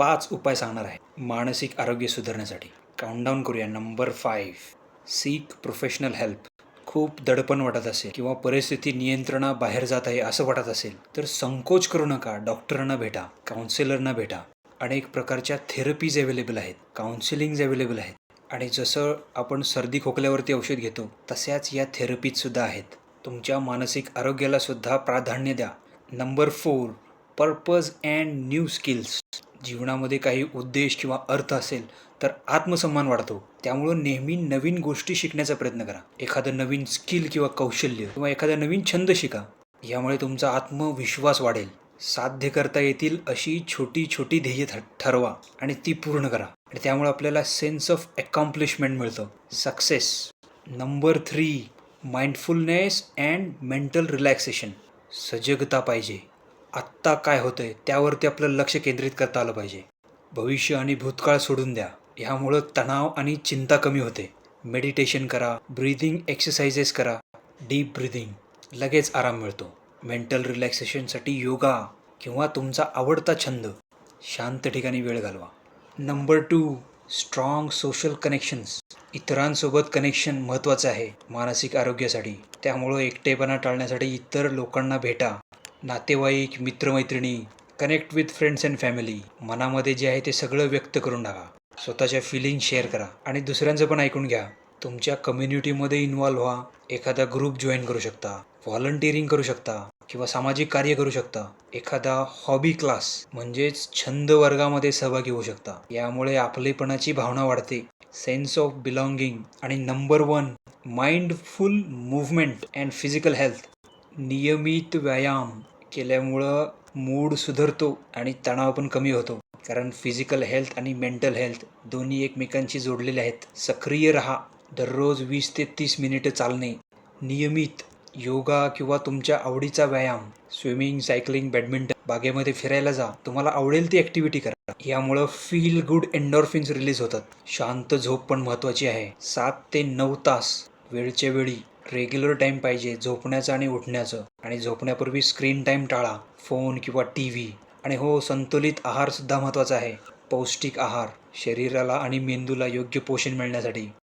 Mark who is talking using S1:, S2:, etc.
S1: पाच उपाय सांगणार आहे. मानसिक आरोग्य सुधारण्यासाठी. काउंटडाऊन करूया. Number five seek professional help खूप दडपण वाटत असेल किंवा परिस्थिती नियंत्रणा बाहेर जात आहे असं वाटत असेल तर संकोच करू नका. डॉक्टरांना भेटा. काउन्सिलरना भेटा. अनेक प्रकारच्या थेरपीज अवेलेबल आहेत. काउन्सिलिंग्ज अवेलेबल आहेत. आणि जसं आपण सर्दी खोकल्यावरती औषध घेतो तशाच या थेरपीजसुद्धा आहेत. तुमच्या मानसिक आरोग्याला सुद्धा प्राधान्य द्या. Number four purpose and new skills जीवनामध्ये काही उद्देश किंवा अर्थ असेल तर आत्मसन्मान वाढतो. त्यामुळं नेहमी नवीन गोष्टी शिकण्याचा प्रयत्न करा. एखादं नवीन स्किल किंवा कौशल्य किंवा एखादा नवीन छंद शिका. यामुळे तुमचा आत्मविश्वास वाढेल. साध्य करता येतील अशी छोटी छोटी ध्येय ठरवा आणि ती पूर्ण करा. आणि त्यामुळे आपल्याला सेन्स ऑफ अकॉम्प्लिशमेंट मिळतं. Success number three mindfulness and mental relaxation सजगता पाहिजे. आत्ता काय होतं आहे त्यावरती आपलं लक्ष केंद्रित करता आलं पाहिजे. भविष्य आणि भूतकाळ सोडून द्या. ह्यामुळं तणाव आणि चिंता कमी होते. मेडिटेशन करा ब्रीदिंग एक्सरसाइजेस करा डीप ब्रीदिंग लगेच आराम मिळतो. मेंटल रिलॅक्सेशनसाठी योगा किंवा तुमचा आवडता छंद शांत ठिकाणी वेळ घालवा. Number two strong social connections इतरांसोबत कनेक्शन महत्त्वाचं आहे मानसिक आरोग्यासाठी. त्यामुळं एकटेपणा टाळण्यासाठी इतर लोकांना भेटा. नातेवाईक मित्रमैत्रिणी connect with friends and family मनामध्ये जे आहे ते सगळं व्यक्त करून टाका. स्वतःच्या फिलिंग शेअर करा. आणि दुसऱ्यांचं पण ऐकून घ्या. तुमच्या कम्युनिटीमध्ये इन्वॉल्व्ह व्हा. एखादा ग्रुप जॉईन करू शकता. व्हॉलंटिअरिंग करू शकता. किंवा सामाजिक कार्य करू शकता. एखादा हॉबी क्लास म्हणजेच छंद वर्गामध्ये सहभागी होऊ शकता. यामुळे आपलेपणाची भावना वाढते. सेन्स ऑफ बिलॉंगिंग आणि number one mindful movement and physical health नियमित व्यायाम केल्यामुळं मूड सुधारतो आणि तणाव पण कमी होतो. कारण फिजिकल हेल्थ आणि मेंटल हेल्थ दोन्ही एकमेकांशी जोडलेले आहेत. सक्रिय रहा. दररोज वीस ते तीस मिनिटं चालणे. नियमित योगा किंवा तुमच्या आवडीचा व्यायाम स्विमिंग सायकलिंग बॅडमिंटन बागेमध्ये फिरायला जा. तुम्हाला आवडेल ती ॲक्टिव्हिटी करा. यामुळं फील गुड एन्डॉर्फिन्स रिलीज होतात. शांत झोप पण महत्त्वाची आहे. सात ते नऊ तास वेळच्या वेळी रेग्युलर टाईम पाहिजे झोपण्याचं आणि उठण्याचं. आणि झोपण्यापूर्वी स्क्रीन टाईम टाळा. फोन किंवा टी व्ही आणि हो संतुलित आहारसुद्धा महत्त्वाचा आहे. पौष्टिक आहार. शरीराला आणि मेंदूला योग्य पोषण मिळण्यासाठी.